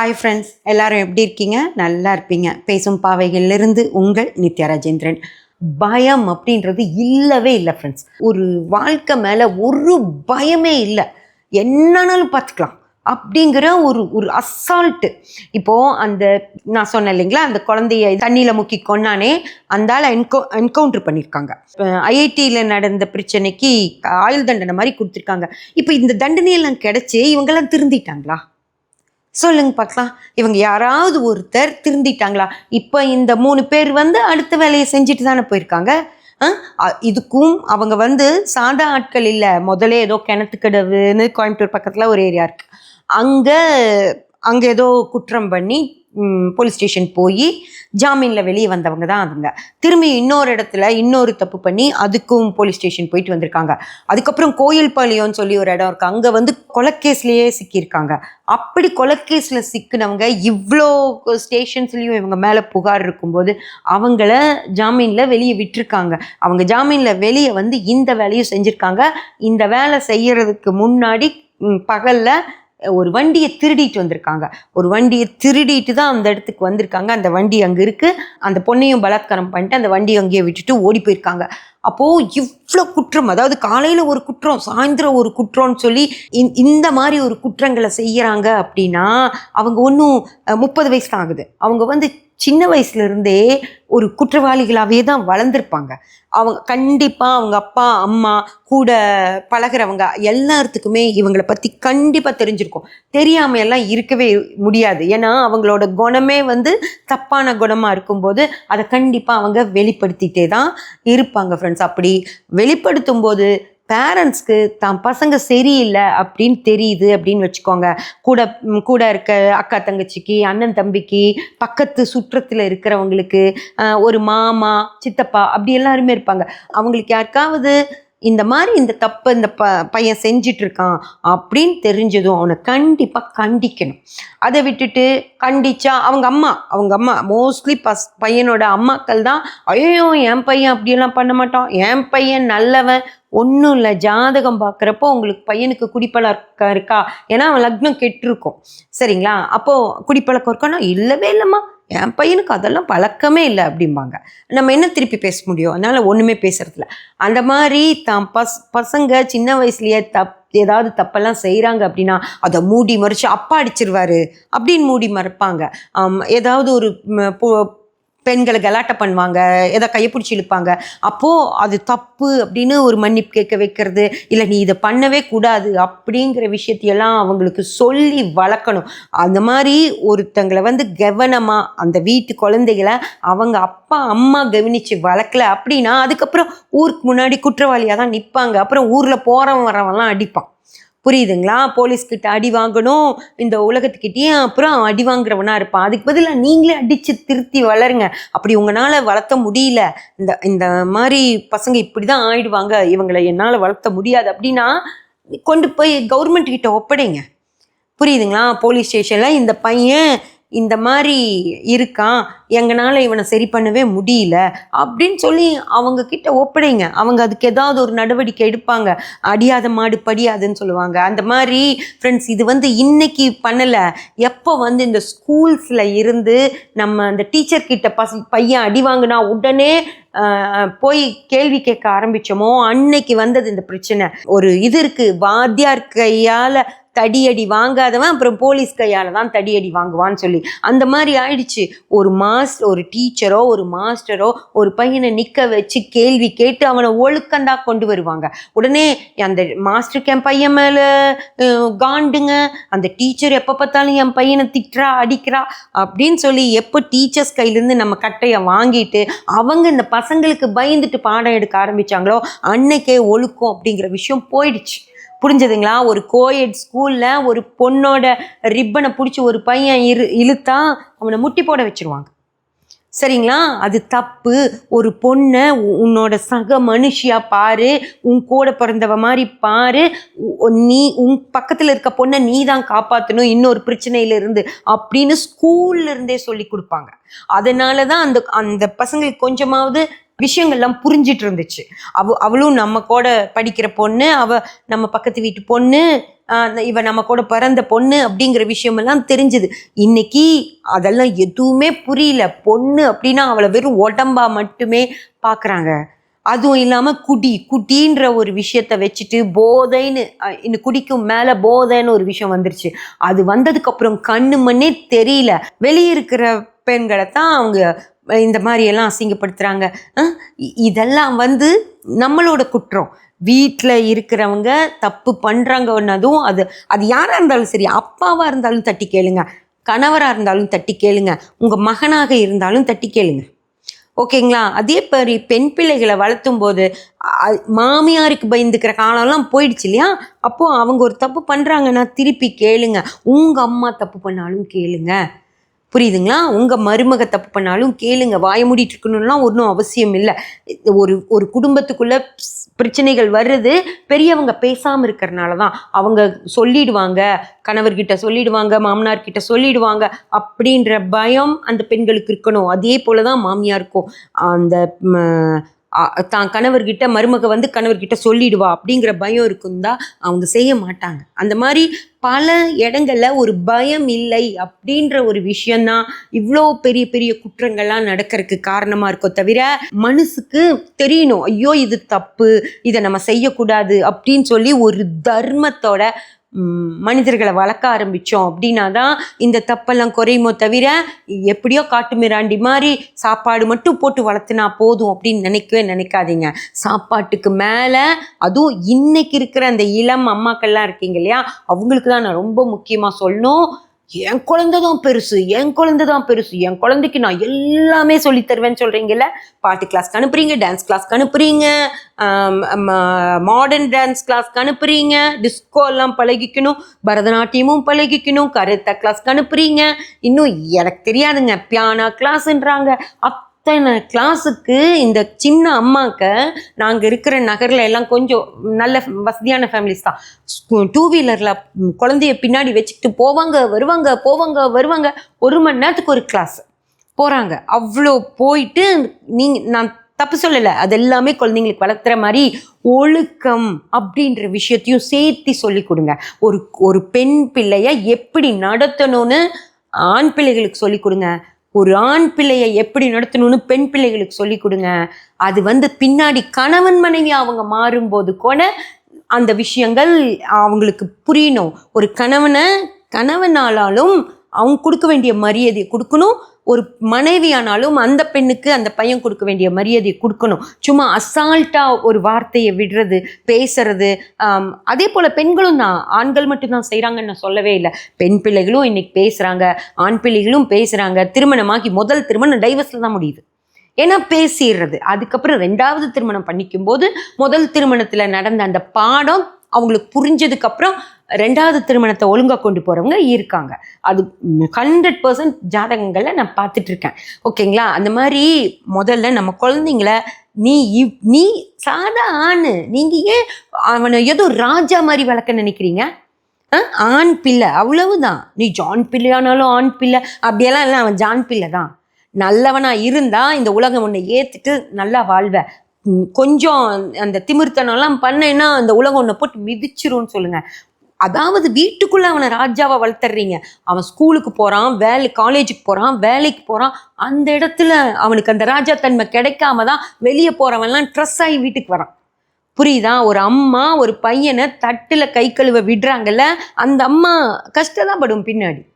Hi friends எல்லாரும் எப்படி இருக்கீங்க? நல்லா இருப்பீங்க. பேசும் பாவைகளிலிருந்து உங்கள் நித்யா ராஜேந்திரன். பயம் அப்படின்றது இல்லவே இல்லை ஃப்ரெண்ட்ஸ் ஒரு வாழ்க்கை மேலே ஒரு பயமே இல்லை. என்னன்னாலும் பார்த்துக்கலாம். அப்படிங்கிற ஒரு ஒரு அசால்ட்டு இப்போது அந்த நான் சொன்னேன் இல்லைங்களா? அந்த குழந்தைய தண்ணியில் முக்கி கொண்டானே அந்த ஆளை என்கோ என்கவுண்டர் பண்ணியிருக்காங்க ஐஐடியில் நடந்த பிரச்சனைக்கு ஆயுள் தண்டனை மாதிரி கொடுத்துருக்காங்க. இப்போ இந்த தண்டனையெல்லாம் கிடச்சி இவங்கெல்லாம் திருந்திட்டாங்களா? சொல்லுங்க பார்க்கலாம். இவங்க யாராவது ஒருத்தர் திருந்திட்டாங்களா? இப்போ இந்த மூணு பேர் வந்து அடுத்த வேலையை செஞ்சுட்டு தானே போயிருக்காங்க. இதுக்கும் அவங்க வந்து சாதா ஆட்கள் இல்லை. முதல்ல ஏதோ கிணத்துக்கடவுன்னு கோயம்புத்தூர் பக்கத்தில் ஒரு ஏரியா இருக்கு. அங்கே அங்கே ஏதோ குற்றம் பண்ணி போலீஸ் ஸ்டேஷன் போய் ஜாமீனில் வெளியே வந்தவங்க தான் அதுங்க. திரும்பி இன்னொரு இடத்துல இன்னொரு தப்பு பண்ணி அதுக்கும் போலீஸ் ஸ்டேஷன் போயிட்டு வந்திருக்காங்க. அதுக்கப்புறம் கோயில்பாளையம்னு சொல்லி ஒரு இடம் இருக்கு. அங்கே வந்து கொலக்கேஸ்லேயே சிக்கியிருக்காங்க. அப்படி கொலக்கேஸில் சிக்கினவங்க இவ்வளோ ஸ்டேஷன்ஸ்லேயும் இவங்க மேலே புகார் இருக்கும்போது அவங்கள ஜாமீனில் வெளியே விட்டுருக்காங்க. அவங்க ஜாமீனில் வெளியே வந்து இந்த வேலையும் செஞ்சுருக்காங்க. இந்த வேலை செய்கிறதுக்கு முன்னாடி பகலில் ஒரு வண்டியை திருடிட்டு வந்திருக்காங்க. ஒரு வண்டியை திருடிட்டு தான் அந்த இடத்துக்கு வந்திருக்காங்க. அந்த வண்டி அங்கே இருக்குது அந்த பொண்ணையும் பலாத்காரம் பண்ணிட்டு அந்த வண்டியை அங்கேயே விட்டுட்டு ஓடி போயிருக்காங்க. அப்போது இவ்வளோ குற்றம் அதாவது காலையில் ஒரு குற்றம் சாயந்தரம் ஒரு குற்றம்னு சொல்லி இந்த- இந்த மாதிரி ஒரு குற்றங்களை செய்கிறாங்க அப்படின்னா அவங்க ஒன்றும் முப்பது வயசு தான் ஆகுது. அவங்க வந்து சின்ன வயசுலேருந்தே ஒரு குற்றவாளிகளாகவே தான் வளர்ந்துருப்பாங்க. அவங்க கண்டிப்பாக அவங்க அப்பா அம்மா கூட பழகுறவங்க எல்லாத்துக்குமே இவங்களை பற்றி கண்டிப்பாக தெரிஞ்சிருக்கும். தெரியாம எல்லாம் இருக்கவே முடியாது. ஏன்னா அவங்களோட குணமே வந்து தப்பான குணமாக இருக்கும்போது அதை கண்டிப்பாக அவங்க வெளிப்படுத்திட்டே தான் இருப்பாங்க ஃப்ரெண்ட்ஸ் அப்படி வெளிப்படுத்தும் போது பேரண்ட்ஸ்க்கு தான் பசங்க சரியில்லை அப்படின்னு தெரியுது அப்படின்னு வச்சுக்கோங்க. கூட கூட இருக்க அக்கா தங்கச்சிக்கு அண்ணன் தம்பிக்கு பக்கத்து சுற்றத்தில் இருக்கிறவங்களுக்கு ஒரு மாமா சித்தப்பா அப்படி எல்லாருமே இருப்பாங்க. அவங்களுக்கு யாருக்காவது இந்த மாதிரி இந்த தப்பு இந்த ப பையன் செஞ்சிட்டு இருக்கான் அப்படின்னு தெரிஞ்சதும் அவனை கண்டிப்பாக கண்டிக்கணும். அதை விட்டுட்டு கண்டிச்சா அவங்க அம்மா அவங்க அம்மா மோஸ்ட்லி பஸ் பையனோட அம்மாக்கள் தான் ஐயோ என் பையன் அப்படியெல்லாம் பண்ண மாட்டான். என் பையன் நல்லவன். ஒன்றும் இல்லை ஜாதகம் பார்க்குறப்போ உங்களுக்கு பையனுக்கு குடிப்பழக்கம் இருக்கா? ஏன்னா அவன் லக்னம் கெட்டிருக்கும். சரிங்களா? அப்போது குடிப்பழக்கம் இருக்கான்னா இல்லவே இல்லைம்மா. என் பையனுக்கு அதெல்லாம் பழக்கமே இல்லை அப்படிம்பாங்க. நம்ம என்ன திருப்பி பேச முடியும்? அதனால் ஒன்றுமே பேசுறதில்ல. அந்த மாதிரி தான் பஸ் பசங்க சின்ன வயசுலேயே தப் ஏதாவது தப்பெல்லாம் செய்கிறாங்க அப்படின்னா அதை மூடி மறைச்சு அப்பா அடிச்சிருவாரு அப்படின்னு மூடி மறைப்பாங்க. ஏதாவது ஒரு பெண்களை கலாட்டை பண்ணுவாங்க ஏதோ கையை பிடிச்சி இழுப்பாங்க. அப்போது அது தப்பு அப்படின்னு ஒரு மன்னிப்பு கேட்க வைக்கிறது. இல்லை நீ இதை பண்ணவே கூடாது அப்படிங்கிற விஷயத்தையெல்லாம் அவங்களுக்கு சொல்லி வளர்க்கணும். அந்த மாதிரி ஒருத்தங்களை வந்து கவனமாக அந்த வீட்டு குழந்தைகளை அவங்க அப்பா அம்மா கவனித்து வளர்க்கல அப்படின்னா அதுக்கப்புறம் ஊருக்கு முன்னாடி குற்றவாளியாக தான் நிற்பாங்க அப்புறம் ஊரில் போகிறவன் வரவெல்லாம் அடிப்பான். புரியுதுங்களா? போலீஸ்கிட்ட அடி வாங்கணும். இந்த உலகத்துக்கிட்டேயும் அப்புறம் அடி வாங்குறவனா இருப்பான் அதுக்கு பதிலாக நீங்களே அடித்து திருத்தி வளருங்க. அப்படி உங்களால் வளர்த்த முடியல. இந்த இந்த மாதிரி பசங்க இப்படி தான் ஆயிடுவாங்க. இவங்களை என்னால் வளர்த்த முடியாது. அப்படின்னா கொண்டு போய் கவர்மெண்ட் கிட்ட ஒப்படைங்க. புரியுதுங்களா? போலீஸ் ஸ்டேஷனில் இந்த பையன் இந்த மாதிரி இருக்கான் எங்களால் இவனை சரி பண்ணவே முடியல. அப்படின்னு சொல்லி அவங்க கிட்ட ஒப்படைங்க. அவங்க அதுக்கு ஏதாவது ஒரு நடவடிக்கை எடுப்பாங்க. அடியாத மாடு படியாதுன்னு சொல்லுவாங்க. அந்த மாதிரி ஃப்ரெண்ட்ஸ் இது வந்து இன்னைக்கு பண்ணலை. எப்போ வந்து இந்த ஸ்கூல்ஸில் இருந்து நம்ம அந்த டீச்சர் கிட்ட பச பையன் அடி வாங்கினா உடனே போய் கேள்வி கேட்க ஆரம்பிச்சோமோ அன்னைக்கு வந்தது இந்த பிரச்சனை. ஒரு இது இருக்குது வாத்தியார் கையால் தடியடி வாங்காதவன் அப்புறம் போலீஸ் கையால் தான் தடியடி வாங்குவான்னு சொல்லி. அந்த மாதிரி ஆயிடுச்சு. ஒரு மாஸ் ஒரு டீச்சரோ ஒரு மாஸ்டரோ ஒரு பையனை நிற்க வச்சு கேள்வி கேட்டு அவனை ஒழுக்கந்தா கொண்டு வருவாங்க. உடனே அந்த மாஸ்டருக்கு என் பையன் மேலே காண்டுங்க. அந்த டீச்சர் எப்போ பார்த்தாலும் என் பையனை திட்டுறா அடிக்கிறா அப்படின்னு சொல்லி எப்போ டீச்சர்ஸ் கையிலேருந்து நம்ம கட்டையை வாங்கிட்டு அவங்க இந்த பசங்களுக்கு பயந்துட்டு பாடம் எடுக்க ஆரம்பிச்சாங்களோ அன்னைக்கே ஒழுக்கம் அப்படிங்கிற விஷயம் போயிடுச்சு. புரிஞ்சதுங்களா? ஒரு கோயட் ஸ்கூலில் ஒரு பொண்ணோட ரிப்பனை பிடிச்சி ஒரு பையன் இரு இழுத்தா அவனை முட்டி போட வச்சிருவாங்க. சரிங்களா? அது தப்பு. ஒரு பொண்ணை உன்னோட சக மனுஷியா பாரு. உன் கூட பிறந்தவ மாதிரி பாரு. நீ உன் பக்கத்தில் இருக்க பொண்ணை நீ தான் காப்பாற்றணும் இன்னொரு பிரச்சனையில இருந்து அப்படின்னு ஸ்கூல்ல இருந்தே சொல்லி கொடுப்பாங்க. அதனால தான் அந்த அந்த பசங்களுக்கு கொஞ்சமாவது விஷயங்கள்லாம் புரிஞ்சிட்டு இருந்துச்சு அவ அவளும் நம்ம கூட படிக்கிற பொண்ணு அவ நம்ம பக்கத்து வீட்டு பொண்ணு ஆஹ் இவ நம்ம கூட பிறந்த பொண்ணு அப்படிங்கிற விஷயமெல்லாம் தெரிஞ்சுது. இன்னைக்கு அதெல்லாம் எதுவுமே புரியல. பொண்ணு அப்படின்னா அவளை வெறும் உடம்பா மட்டுமே பார்க்குறாங்க அதுவும் இல்லாமல் குடி குடின்ற ஒரு விஷயத்த வச்சுட்டு போதைன்னு இன்னும் குடிக்கும் மேலே போதைன்னு ஒரு விஷயம் வந்துருச்சு. அது வந்ததுக்கப்புறம் கண்ணு மண்ணே தெரியல. வெளியே இருக்கிற பெண்களை தான் அவங்க இந்த மாதிரியெல்லாம் அசிங்கப்படுத்துகிறாங்க இதெல்லாம் வந்து நம்மளோட குற்றம். வீட்டில் இருக்கிறவங்க தப்பு பண்ணுறாங்கன்னதும் அது அது யாராக இருந்தாலும் சரி அப்பாவாக இருந்தாலும் தட்டி கேளுங்க. கணவராக இருந்தாலும் தட்டி கேளுங்க. உங்கள் மகனாக இருந்தாலும் தட்டி கேளுங்க. ஓகேங்களா? அதே மாதிரி பெண் பிள்ளைகளை வளர்த்தும் போது மாமியாருக்கு பயந்துக்கிற காலம்லாம் போயிடுச்சு இல்லையா? அப்போது அவங்க ஒரு தப்பு பண்ணுறாங்கன்னா திருப்பி கேளுங்க. உங்கள் அம்மா தப்பு பண்ணாலும் கேளுங்க. புரியுதுங்களா? உங்கள் மருமக தப்பு பண்ணாலும் கேளுங்க வாய மூடிட்டு இருக்கணும்லாம் ஒன்றும் அவசியம் இல்லை. ஒரு ஒரு குடும்பத்துக்குள்ள பிரச்சனைகள் வருது பெரியவங்க பேசாமல் இருக்கிறனால தான். அவங்க சொல்லிடுவாங்க கணவர்கிட்ட சொல்லிடுவாங்க மாமனார்கிட்ட சொல்லிடுவாங்க அப்படின்ற பயம் அந்த பெண்களுக்கு இருக்கணும். அதே போல தான் மாமியாருக்கும். அந்த தான் கணவர்கிட்ட மருமக வந்து கணவர்கிட்ட சொல்லிடுவா அப்படிங்கிற பயம் இருக்குந்தா அவங்க செய்ய மாட்டாங்க. அந்த மாதிரி பல இடங்கள்ல ஒரு பயம் இல்லை அப்படின்ற ஒரு விஷயம்தான் இவ்வளோ பெரிய பெரிய குற்றங்கள்லாம் நடக்கிறதுக்கு காரணமா இருக்கோ தவிர மனசுக்கு தெரியணும் ஐயோ இது தப்பு இதை நம்ம செய்யக்கூடாது அப்படின்னு சொல்லி ஒரு தர்மத்தோட மனிதர்களை வளர்க்க ஆரம்பித்தோம் அப்படின்னா தான் இந்த தப்பெல்லாம் குறையுமோ தவிர எப்படியோ காட்டு மிராண்டி மாதிரி சாப்பாடு மட்டும் போட்டு வளர்த்துனா போதும் அப்படின்னு நினைக்கவே நினைக்காதீங்க. சாப்பாட்டுக்கு மேலே அதுவும் இன்னைக்கு இருக்கிற அந்த இளம் அம்மாக்கள்லாம் இருக்கீங்க இல்லையா? அவங்களுக்கு தான் நான் ரொம்ப முக்கியமாக சொல்லணும். என் குழந்தை தான் பெருசு என் குழந்தை தான் பெருசு என் குழந்தைக்கு நான் எல்லாமே சொல்லி தருவேன்னு சொல்கிறீங்கல்ல பாட்டு கிளாஸ்க்கு அனுப்புறீங்க டான்ஸ் கிளாஸ்க்கு அனுப்புறீங்க மாடர்ன் டான்ஸ் கிளாஸ்க்கு அனுப்புறீங்க டிஸ்கோ எல்லாம் பழகிக்கணும் பரதநாட்டியமும் பழகிக்கணும் கருத்த கிளாஸ்க்கு அனுப்புறீங்க. இன்னும் எனக்கு தெரியாதுங்க பியானா கிளாஸ்ன்றாங்க அத்தனை கிளாஸுக்கு இந்த சின்ன அம்மாக்க நாங்கள் இருக்கிற நகரில் எல்லாம் கொஞ்சம் நல்ல வசதியான ஃபேமிலிஸ் தான். டூ வீலரில் குழந்தைய பின்னாடி வச்சுக்கிட்டு போவாங்க வருவாங்க போவாங்க வருவாங்க. ஒரு மணி நேரத்துக்கு ஒரு கிளாஸ் போகிறாங்க அவ்வளோ போயிட்டு நீங்கள் நான் தப்பு சொல்லலை. அது எல்லாமே குழந்தைங்களுக்கு வளர்த்துற மாதிரி ஒழுக்கம் அப்படின்ற விஷயத்தையும் சேர்த்து சொல்லி கொடுங்க. ஒரு ஒரு பெண் பிள்ளைய எப்படி நடத்தணும்னு ஆண் பிள்ளைகளுக்கு சொல்லி கொடுங்க. ஒரு ஆண் பிள்ளையை எப்படி நடத்தணும்னு பெண் பிள்ளைகளுக்கு சொல்லி கொடுங்க. அது வந்து பின்னாடி கணவன் மனைவி அவங்க மாறும்போது கூட அந்த விஷயங்கள் அவங்களுக்கு புரியணும். ஒரு கணவனை கணவனாலும் அவங்க கொடுக்க வேண்டிய மரியாதையை கொடுக்கணும். ஒரு மனைவியானாலும் அந்த பெண்ணுக்கு அந்த பையன் கொடுக்க வேண்டிய மரியாதையை கொடுக்கணும். சும்மா அசால்ட்டாக ஒரு வார்த்தையை விடுறது பேசுறது அதே போல் பெண்களும் தான். ஆண்கள் மட்டும்தான் செய்கிறாங்கன்னு நான் சொல்லவே இல்லை. பெண் பிள்ளைகளும் இன்னைக்கு பேசுகிறாங்க ஆண் பிள்ளைகளும் பேசுகிறாங்க திருமணமாகி முதல் திருமணம் டைவர்ஸில் தான் முடியுது. ஏன்னா பேசிடுறது. அதுக்கப்புறம் ரெண்டாவது திருமணம் பண்ணிக்கும் போது முதல் திருமணத்தில் நடந்த அந்த பாடம் அவங்களுக்கு புரிஞ்சதுக்கு அப்புறம் ரெண்டாவது திருமணத்தை ஒழுங்காக கொண்டு போகிறவங்க இருக்காங்க. அது ஹண்ட்ரட் பர்சன்ட் ஜாதகங்களை நான் பார்த்துட்டு இருக்கேன் ஓகேங்களா? அந்த மாதிரி முதல்ல நம்ம குழந்தைங்கள நீ இவ் நீ சாதா ஆண். நீங்கள் ஏன் அவனை ஏதோ ராஜா மாதிரி வளர்க்க நினைக்கிறீங்க? ஆ? ஆண் பிள்ளை. அவ்வளவுதான். நீ ஜான் பிள்ளையானாலும் ஆண் பிள்ளை. அப்படியெல்லாம் இல்லை. அவன் ஜான் பிள்ளை தான். நல்லவனாக இருந்தால் இந்த உலகம் உன்னை ஏற்றுட்டு நல்லா வாழ்வ. கொஞ்சம் அந்த திமிர்த்தனம்லாம் பண்ணேன்னா அந்த உலகம் உன்னை போட்டு மிதிச்சிரும்னு சொல்லுங்க. அதாவது வீட்டுக்குள்ள அவனை ராஜாவை வளர்த்துறீங்க. அவன் ஸ்கூலுக்கு போறான் வேலை காலேஜுக்கு போறான் வேலைக்கு போறான். அந்த இடத்துல அவனுக்கு அந்த ராஜா தன்மை கிடைக்காம தான் வெளியே போறவன்லாம் ட்ரெஸ் ஆகி வீட்டுக்கு வரான். புரியுதா? ஒரு அம்மா ஒரு பையனை தட்டுல கை கழுவ விடுறாங்கல்ல அந்த அம்மா கஷ்டதான் படும் பின்னாடி.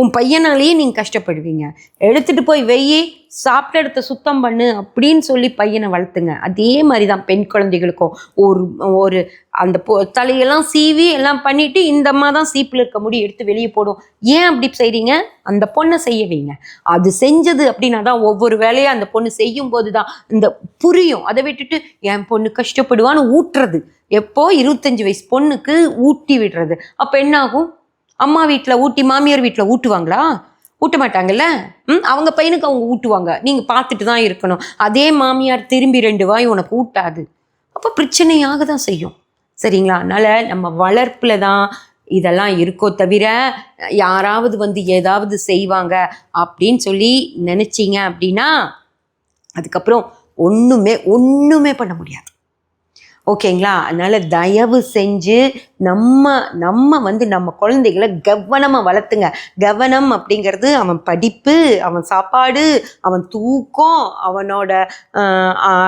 உன் பையனாலேயே நீங்கள் கஷ்டப்படுவீங்க. எடுத்துட்டு போய் வெயி சாப்பிட்ட இடத்த சுத்தம் பண்ணு அப்படின்னு சொல்லி பையனை வளர்த்துங்க. அதே மாதிரி தான் பெண் குழந்தைகளுக்கும். ஒரு ஒரு அந்த பொ தலையெல்லாம் சீவி எல்லாம் பண்ணிவிட்டு இந்த அம்மா தான் சீப்பில் இருக்க முடி எடுத்து வெளியே போடும். ஏன் அப்படி செய்கிறீங்க அந்த பொண்ணை செய்ய வைங்க. அது செஞ்சது அப்படின்னா தான் ஒவ்வொரு வேலையும் அந்த பொண்ணு செய்யும் போது தான் இந்த புரியும். அதை விட்டுட்டு என் பொண்ணு கஷ்டப்படுவான்னு ஊட்டுறது. எப்போ? இருபத்தஞ்சி வயசு பொண்ணுக்கு ஊட்டி விடுறது. அப்போ என்னாகும்? அம்மா வீட்டில் ஊட்டி மாமியார் வீட்டில் ஊட்டுவாங்களா? ஊட்ட மாட்டாங்கல்ல? ம் அவங்க பையனுக்கு அவங்க ஊட்டுவாங்க. நீங்கள் பார்த்துட்டு தான் இருக்கணும். அதே மாமியார் திரும்பி ரெண்டு வாய் உனக்கு ஊட்டாது. அப்போ பிரச்சனையாக தான் செய்யும். சரிங்களா? அதனால் நம்ம வளர்ப்பில் தான் இதெல்லாம் இருக்கோ தவிர யாராவது வந்து ஏதாவது செய்வாங்க அப்படின்னு சொல்லி நினச்சிங்க அப்படின்னா அதுக்கப்புறம் ஒன்றுமே ஒன்றுமே பண்ண முடியாது. ஓகேங்களா? அதனால் தயவு செஞ்சு நம்ம நம்ம வந்து நம்ம குழந்தைகளை கவனமாக வளர்த்துங்க. கவனம் அப்படிங்கிறது அவன் படிப்பு அவன் சாப்பாடு அவன் தூக்கம் அவனோட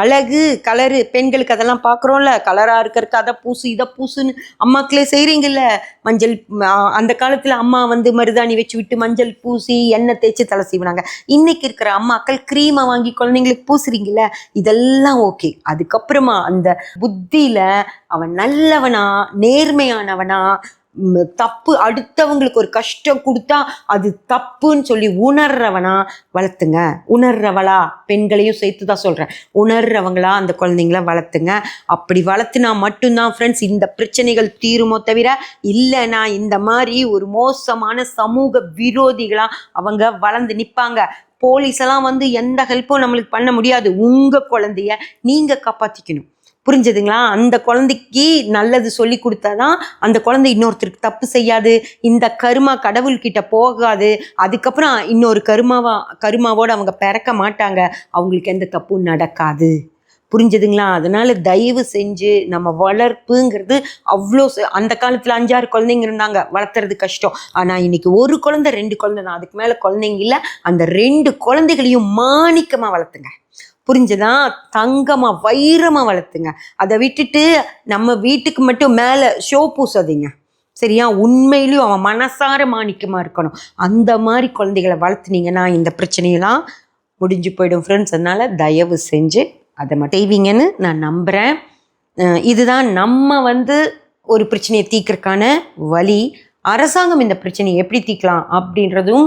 அழகு கலரு பெண்களுக்கு அதெல்லாம் பார்க்குறோம்ல. கலராக இருக்கிறதுக்கு அதை பூசு இதை பூசுன்னு அம்மாக்களே செய்கிறீங்கல்ல மஞ்சள் அந்த காலத்தில் அம்மா வந்து மருதாணி வச்சு விட்டு மஞ்சள் பூசி எண்ணெய் தேய்ச்சி தலை செய்வாங்க இன்னைக்கு இருக்கிற அம்மாக்கள் க்ரீமை வாங்கி குழந்தைங்களுக்கு பூசுறீங்கல்ல இதெல்லாம் ஓகே அதுக்கப்புறமா அந்த புத்தியில் அவன் நல்லவனா நேர்மையானவனா தப்பு அடுத்தவங்களுக்கு ஒரு கஷ்டம் கொடுத்தா அது தப்புன்னு சொல்லி உணர்றவனா? வளர்த்துங்க. உணர்றவளா? பெண்களையும் சேர்த்து தான் சொல்கிறேன் உணர்றவங்களா அந்த குழந்தைங்கள வளர்த்துங்க. அப்படி வளர்த்துனா மட்டும்தான் ஃப்ரெண்ட்ஸ் இந்த பிரச்சனைகள் தீருமோ தவிர இல்லைனா இந்த மாதிரி ஒரு மோசமான சமூக விரோதிகளாக அவங்க வளர்ந்து நிற்பாங்க போலீஸ் எல்லாம் வந்து எந்த ஹெல்ப்பும் நம்மளுக்கு பண்ண முடியாது. உங்கள் குழந்தைய நீங்கள் காப்பாற்றிக்கணும் புரிஞ்சுதுங்களா? அந்த குழந்தைக்கு நல்லது சொல்லி கொடுத்தாதான் அந்த குழந்தை இன்னொருத்தருக்கு தப்பு செய்யாது. இந்த கருமா கடவுள்கிட்ட போகாது. அதுக்கப்புறம் இன்னொரு கருமாவா கருமாவோடு அவங்க பிறக்க மாட்டாங்க. அவங்களுக்கு எந்த தப்பும் நடக்காது. புரிஞ்சுதுங்களா? அதனால தயவு செஞ்சு நம்ம வளர்ப்புங்கிறது அவ்வளோ ச- அந்த காலத்தில் அஞ்சாறு குழந்தைங்க இருந்தாங்க. வளர்த்துறது கஷ்டம். ஆனால் இன்னைக்கு ஒரு குழந்தை ரெண்டு குழந்தை தான். அதுக்கு மேலே குழந்தைங்க இல்லை. அந்த ரெண்டு குழந்தைகளையும் மாணிக்கமாக வளர்த்துங்க. புரிஞ்சுதா? தங்கமாக வைரமாக வளர்த்துங்க. அதை விட்டுட்டு நம்ம வீட்டுக்கு மட்டும் மேலே ஷோ பூசாதீங்க. சரியா? உண்மையிலையும் அவன் மனசார மாணிக்கமாக இருக்கணும். அந்த மாதிரி குழந்தைகளை வளர்த்துனீங்கன்னா இந்த பிரச்சனையெல்லாம் முடிஞ்சு போயிடும் ஃப்ரெண்ட்ஸ் அதனால் தயவு செஞ்சு அதை மட்டும் செய்வீங்கன்னு நான் நம்புகிறேன் இதுதான் நம்ம வந்து ஒரு பிரச்சனையை தீக்கிறதுக்கான வழி. அரசாங்கம் இந்த பிரச்சனையை எப்படி தீர்க்கலாம் அப்படின்றதும்